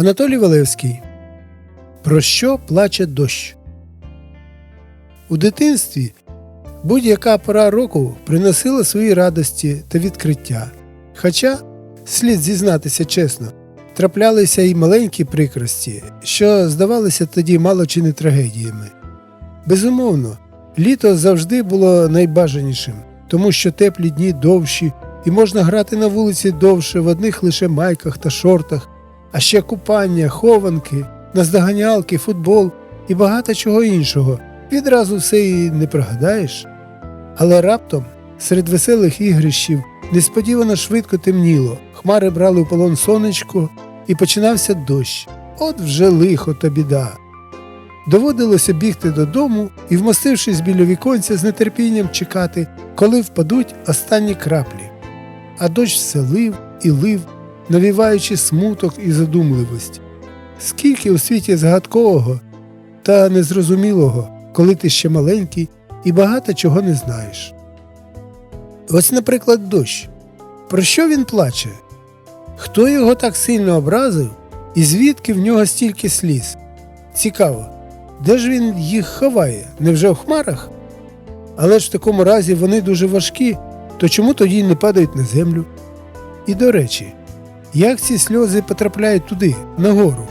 Анатолій Валевський. Про що плаче дощ? У дитинстві будь-яка пора року приносила свої радості та відкриття. Хоча, слід зізнатися чесно, траплялися й маленькі прикрості, що здавалися тоді мало чи не трагедіями. Безумовно, літо завжди було найбажанішим, тому що теплі дні довші, і можна грати на вулиці довше в одних лише майках та шортах, а ще купання, хованки, наздоганялки, футбол і багато чого іншого. Відразу все і не пригадаєш. Але раптом, серед веселих ігрищів, несподівано швидко темніло, хмари брали у полон сонечко, і починався дощ. От вже лихо та біда. Доводилося бігти додому і, вмостившись біля віконця, з нетерпінням чекати, коли впадуть останні краплі. А дощ все лив і лив, навіваючи смуток і задумливість. Скільки у світі загадкового та незрозумілого, коли ти ще маленький і багато чого не знаєш. Ось, наприклад, дощ. Про що він плаче? Хто його так сильно образив, і звідки в нього стільки сліз? Цікаво, де ж він їх ховає? Невже в хмарах? Але ж в такому разі вони дуже важкі, то чому тоді не падають на землю? І до речі, як ці сльози потрапляють туди, нагору?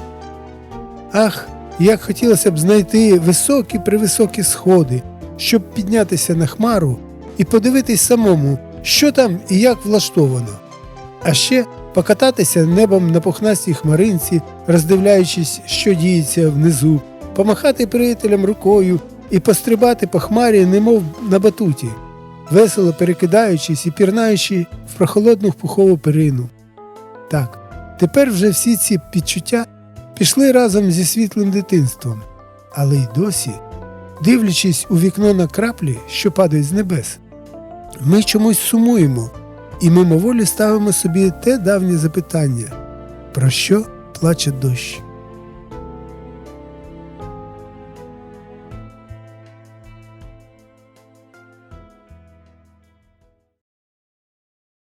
Ах, як хотілося б знайти високі превисокі сходи, щоб піднятися на хмару і подивитись самому, що там і як влаштовано. А ще покататися небом на пухнастій хмаринці, роздивляючись, що діється внизу, помахати приятелям рукою і пострибати по хмарі, немов на батуті, весело перекидаючись і пірнаючи в прохолодну пухову перину. Так, тепер вже всі ці підчуття пішли разом зі світлим дитинством, але й досі, дивлячись у вікно на краплі, що падають з небес, ми чомусь сумуємо і мимоволі ставимо собі те давнє запитання, про що плаче дощ.